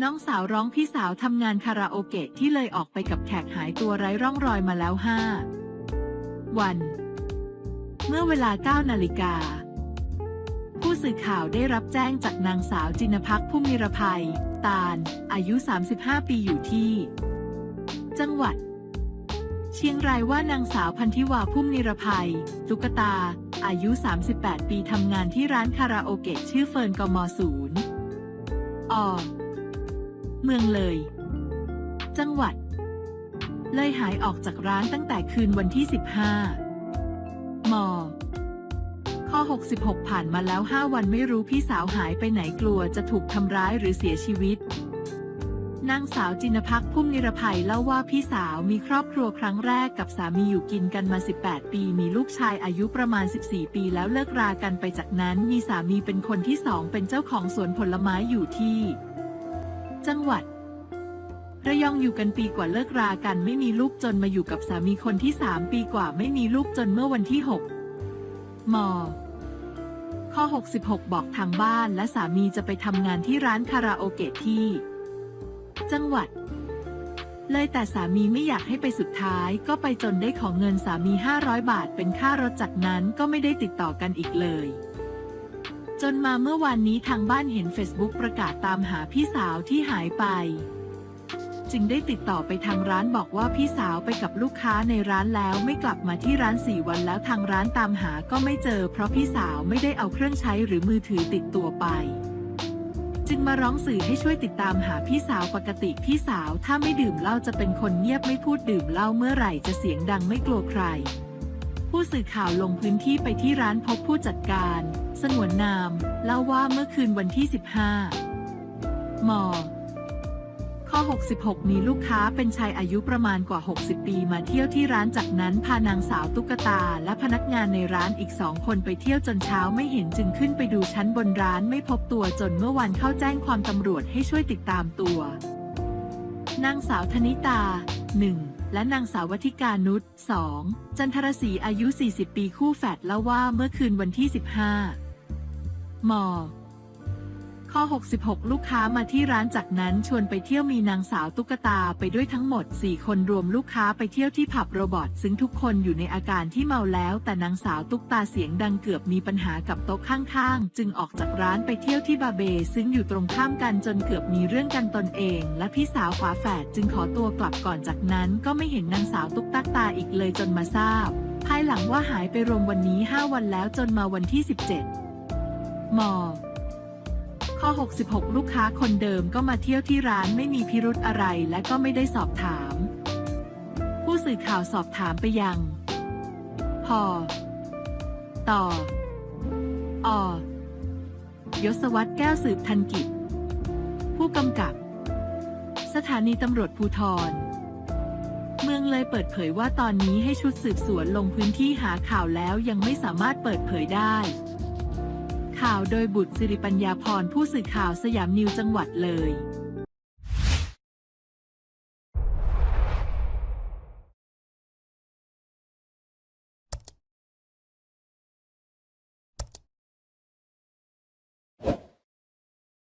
น้องสาวร้องพี่สาวทำงานคาราโอเกะที่เลยออกไปกับแขกหายตัวไร้ร่องรอยมาแล้วห้าวัน เมื่อเวลา 9 นาฬิกา ผู้สื่อข่าวได้รับแจ้งจากนางสาวจินพักษ์ผู้มีรภัย ตาล อายุ 35 ปีอยู่ที่ จังหวัด เชียงรายว่านางสาวพันธิวาพุ่มนิรภัย ตุ๊กตา อายุ 38 ปีทำงานที่ร้านคาราโอเกะชื่อเฟิร์นกมศูนย์อ เมืองเลย จังหวัด เลยหายออกจากร้านตั้งแต่คืนวันที่ 15 มข้อ66 ผ่านมาแล้ว 5 วันไม่รู้พี่สาวหายไปไหนกลัวจะถูกทำร้ายหรือเสียชีวิตนางสาวจินพักษ์พุ่มนิรภัยเล่าว่าพี่สาวมีครอบครัวครั้งแรกกับสามีอยู่กินกันมา 18 ปี มีลูกชายอายุประมาณ 14 ปีแล้วเลิกรากันไปจากนั้นมีสามีเป็นคนที่สองเป็นเจ้าของสวนผลไม้อยู่ที่ จังหวัด ระยองอยู่กันปีกว่าเลิกรากันไม่มีลูกจนมาอยู่กับสามีคนที่3ปีกว่าไม่มีลูกจนเมื่อวันที่6มข้อ 66 บอกทางบ้านและสามีจะไปทำงานที่ร้านคาราโอเกะที่ จังหวัด เลยแต่สามีไม่อยากให้ไปสุดท้ายก็ไปจนได้ของเงินสามี 500 บาทเป็นค่ารถจากนั้นก็ไม่ได้ติดต่อกันอีกเลย จนมาเมื่อวานนี้ทางบ้านเห็น Facebook ประกาศตามหาพี่สาวที่หายไป จึงได้ติดต่อไปทางร้านบอกว่าพี่สาวไปกับลูกค้าในร้านแล้วไม่กลับมาที่ร้านสี่วันแล้วทางร้านตามหาก็ไม่เจอ เพราะพี่สาวไม่ได้เอาเครื่องใช้หรือมือถือติดตัวไป จึงมาร้องสื่อให้ช่วยติดตามหาพี่สาวปกติพี่สาวถ้าไม่ดื่มเหล้าจะเป็นคนเงียบไม่พูดดื่มเหล้าเมื่อไหร่จะเสียงดังไม่กลัวใคร ผู้สื่อข่าวลงพื้นที่ไปที่ร้านพบผู้จัดการ สงวนนาม เล่าว่าเมื่อคืนวันที่ 15 มข้อ66 มีลูกค้าเป็นชายอายุประมาณกว่า 60 ปีมาเที่ยวที่ร้านจากนั้นพานางสาวตุ๊กตา และพนักงานในร้านอีกสองคนไปเที่ยวจนเช้าไม่เห็นจึงขึ้นไปดูชั้นบนร้านไม่พบตัวจนเมื่อวันเข้าแจ้งความตำรวจให้ช่วยติดตามตัวนางสาวธนิตา 1 และนางสาววธิกานุช 2 จันทรศรีอายุ 40 ปีคู่แฝดเล่าว่าเมื่อคืนวันที่ 15 ม ข้อ 66 ลูกค้ามาที่ร้านจากนั้นชวนไปเที่ยวมีนางสาวตุ๊กตาไปด้วยทั้งหมด 4 คนรวมลูกค้าไปเที่ยวที่ผับโรบอทซึ่งทุกคนอยู่ในอาการที่เมาแล้ว แต่นางสาวตุ๊กตาเสียงดังเกือบมีปัญหากับโต๊ะข้างๆ จึงออกจากร้านไปเที่ยวที่บาเบซึ่งอยู่ตรงข้ามกันจนเกือบมีเรื่องกันตนเอง และพี่สาวฝาแฝดจึงขอตัวกลับก่อนจากนั้น ก็ไม่เห็นนางสาวตุ๊กตาตาอีกเลยจนมาทราบ ภายหลังว่าหายไปรวมวันนี้ 5 วันแล้วจนมาวันที่ 17ม ข้อ66 ลูกค้าคนเดิมก็มาเที่ยวที่ร้านไม่มีพิรุธอะไรและก็ไม่ได้สอบถาม ผู้สื่อข่าวสอบถามไปยัง พอ ต่อ อยศวัตรแก้วสืบทันกิจ ผู้กำกับ สถานีตำรวจภูทร เมืองเลยเปิดเผยว่าตอนนี้ให้ชุดสืบสวนลงพื้นที่หาข่าวแล้วยังไม่สามารถเปิดเผยได้ ข่าวโดยบุตรสิริปัญญาพรผู้สื่อข่าวสยามนิวจังหวัดเลย